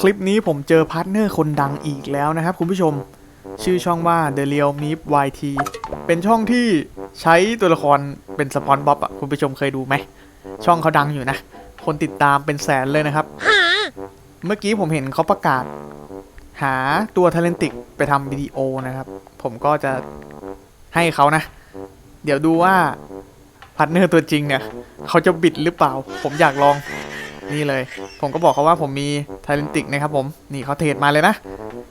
คลิปนี้ผมเจอพาร์ทเนอร์คนดังอีกแล้วนะครับคุณผู้ชม ชื่อช่องว่า The Real m e p YT เป็นช่องที่ใช้ตัวละครเป็นสปอนบ๊อบอะคุณผู้ชมเคยดูไหม ช่องเขาดังอยู่นะ คนติดตามเป็นแสนเลยนะครับ เมื่อกี้ผมเห็นเขาประกาศ หาตัวทเลนติกไปทำวิดีโอนะครับ ผมก็จะให้เขานะ เดี๋ยวดูว่าพาร์ทเนอร์ตัวจริงเนี่ยเขาจะบิดหรือเปล่า ผมอยากลอง นี่เลย ผมก็บอกเขาว่าผมมีทเลนติกนะครับผมนี่เขาเทรดมาเลยนะ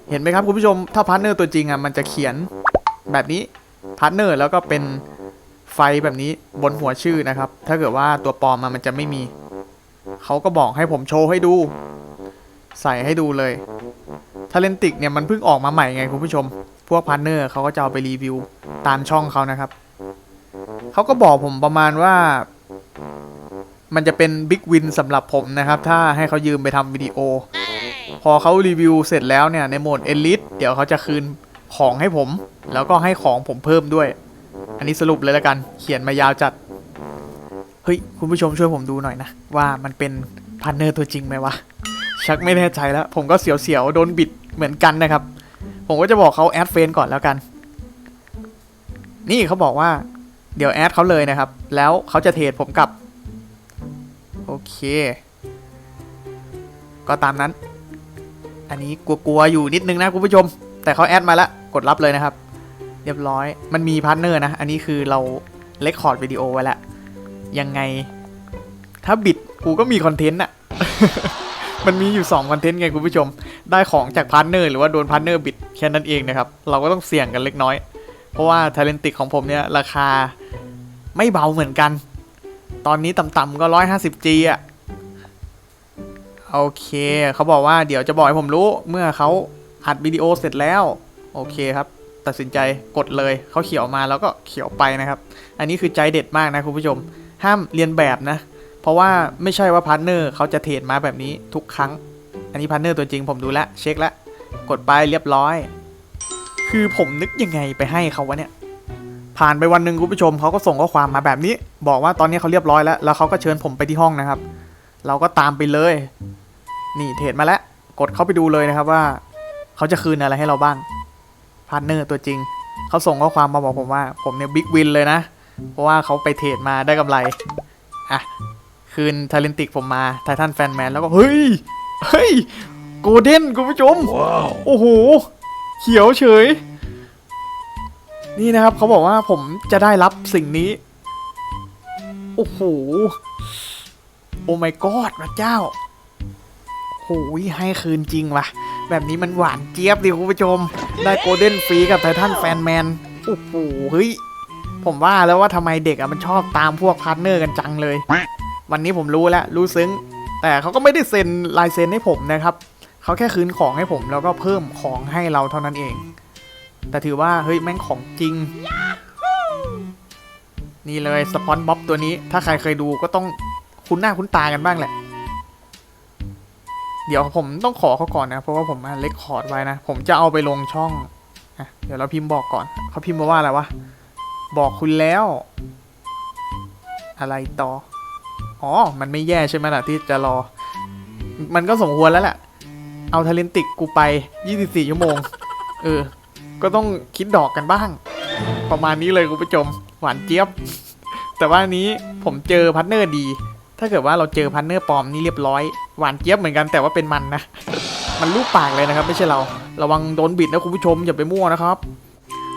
เห็นไหมครับคุณผู้ชมถ้าพาร์ทเนอร์ตัวจริงอะมันจะเขียนแบบนี้พาร์ทเนอร์แล้วก็เป็นไฟแบบนี้บนหัวชื่อนะครับ ถ้าเกิดว่าตัวปลอมมามันจะไม่มี เขาก็บอกให้ผมโชว์ให้ดู ใส่ให้ดูเลยท a เลนติกเนี่ยมันเพิ่งออกมาใหม่ไงคุณผู้ชม พวกพาร์ทเนอร์เขาก็จะเอาไปรีวิวตามช่องเขานะครับ เขาก็บอกผมประมาณว่า มันจะเป็นบิ๊กวินสำหรับผมนะครับ ถ้าให้เขายืมไปทำวิดีโอ พอเขารีวิวเสร็จแล้วเนี่ย ในโหมดเอลิทเดี๋ยวเขาจะคืนของให้ผม แล้วก็ให้ของผมเพิ่มด้วย อันนี้สรุปเลยแล้วกัน เขียนมายาวจัด เฮ้ย คุณผู้ชมช่วยผมดูหน่อยนะ ว่ามันเป็นพาร์ทเนอร์ตัวจริงไหมวะ ชักไม่แน่ใจแล้ว ผมก็เสียวๆ โดนบิดเหมือนกันนะครับ ผมก็จะบอกเขาแอดเฟนก่อนแล้วกัน นี่เขาบอกว่าเดี๋ยวแอดเขาเลยนะครับ แล้วเขาจะเทรดผมกลับ โอเค ก็ตามนั้น อันนี้กลัวๆอยู่นิดนึงนะคุณผู้ชม แต่เขาแอดมาแล้วกดรับเลยนะครับ เรียบร้อย มันมีพาร์ทเนอร์นะ อันนี้คือเราเลคคอร์ดวิดีโอไว้แล้ว ยังไง ถ้าบิดกูก็มีคอนเทนต์อะมันมีอยู่2คอนเทนต์ไงคุณผู้ชม ได้ของจากพาร์ทเนอร์หรือว่าโดนพาร์ทเนอร์บิดแค่นั้นเองนะครับ เราก็ต้องเสี่ยงกันเล็กน้อย เพราะว่าท a เลนติกของผมเนี่ยราคาไม่เบาเหมือนกัน ตอนนี้ต่ำๆก็ 150G อะ โอเค เขาบอกว่าเดี๋ยวจะบอกให้ผมรู้เมื่อเขาอัดวิดีโอเสร็จแล้ว โอเคครับ ตัดสินใจกดเลย เขาเขียวมาแล้วก็เขียวไปนะครับ อันนี้คือใจเด็ดมากนะคุณผู้ชม ห้ามเรียนแบบนะ เพราะว่าไม่ใช่ว่าพาร์ทเนอร์เขาจะเทรดมาแบบนี้ทุกครั้ง อันนี้พาร์ทเนอร์ตัวจริงผมดูแลเช็คแล้ว กดไปเรียบร้อย คือผมนึกยังไงไปให้เขาวะเนี่ย ผ่านไปวันหนึ่งคุณผู้ชมเขาก็ส่งข้อความมาแบบนี้ บอกว่าตอนนี้เขาเรียบร้อยแล้ว แล้วเขาก็เชิญผมไปที่ห้องนะครับ เราก็ตามไปเลย นี่เทรดมาแล้ว กดเข้าไปดูเลยนะครับว่า เขาจะคืนอะไรให้เราบ้างพาร์ทเนอร์ตัวจริง เขาส่งข้อความมาบอกผมว่า ผมเนี่ยบิ๊กวินเลยนะ เพราะว่าเขาไปเทรดมาได้กำไร อะ คืนทาเลนติกผมมาไททันแฟนแมนแล้วก็เฮ้ย เฮ้ย โกลเด้นคุณผู้ชมโอ้โห เขียวเฉย นี่นะครับเขาบอกว่าผมจะได้รับสิ่งนี้ โอ้โห โอ้ my god พระเจ้าโหยให้คืนจริงว่ะ แบบนี้มันหวานเจี๊ยบดิคุณผู้ชม ได้โกลเด้นฟรีกับไททันแฟนแมน โอ้โห เฮ้ย ผมว่าแล้วว่าทำไมเด็กอะมันชอบตามพวกพาร์ทเนอร์กันจังเลย วันนี้ผมรู้แล้ว รู้ซึ้ง แต่เขาก็ไม่ได้เซ็นลายเซ็นให้ผมนะครับ เขาแค่คืนของให้ผมแล้วก็เพิ่มของให้เราเท่านั้นเอง แต่ถือว่าเฮ้ยแม่งของจริง นี่เลยสปอนบ๊อบตัวนี้ ถ้าใครเคยดูก็ต้องคุ้นหน้าคุ้นตากันบ้างแหละ เดี๋ยวผมต้องขอเขาก่อนนะ เพราะว่าผมเล็กคอร์ดไว้นะ ผมจะเอาไปลงช่องอะเดี๋ยวเราพิมพ์บอกก่อน เขาพิมพ์มาว่าอะไรวะ บอกคุณแล้ว อะไรต่อ อ๋อ มันไม่แย่ใช่ไหมล่ะที่จะรอ มันก็สมควรแล้วแหละ เอาทาเลนติกกูไป 24 ชั่วโมง เออ ก็ต้องคิดดอกกันบ้าง ประมาณนี้เลยคุณผู้ชมหวานเจี๊ยบ แต่ว่านี้ผมเจอพาร์ทเนอร์ดี ถ้าเกิดว่าเราเจอพาร์ทเนอร์ปลอมนี่เรียบร้อย หวานเจี๊ยบเหมือนกันแต่ว่าเป็นมันนะ มันลูกปากเลยนะครับ ไม่ใช่เรา ระวังโดนบิดนะคุณผู้ชมอย่าไปมั่วนะครับ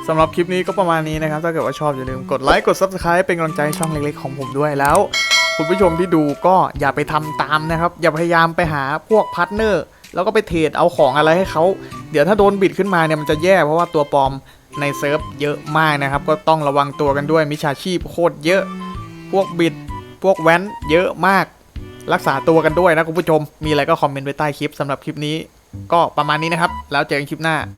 สำหรับคลิปนี้ก็ประมาณนี้นะครับ ถ้าเกิดว่าชอบอย่าลืมกดไลค์กด Subscribe เป็นกำลังใจช่องเล็กๆของผมด้วยแล้ว คุณผู้ชมที่ดูก็อย่าไปทำตามนะครับ อย่าพยายามไปหาพวกพาร์ทเนอร์ แล้วก็ไปเทรดเอาของอะไรให้เขาเดี๋ยวถ้าโดนบิดขึ้นมาเนี่ยมันจะแย่เพราะว่าตัวปลอมในเซิร์ฟเยอะมากนะครับ ก็ต้องระวังตัวกันด้วยมิชาชีพโคตรเยอะ พวกบิด พวกแว้น เยอะมาก รักษาตัวกันด้วยนะคุณผู้ชม มีอะไรก็คอมเมนต์ไว้ใต้คลิปสำหรับคลิปนี้ ก็ประมาณนี้นะครับ แล้วเจอกันคลิปหน้า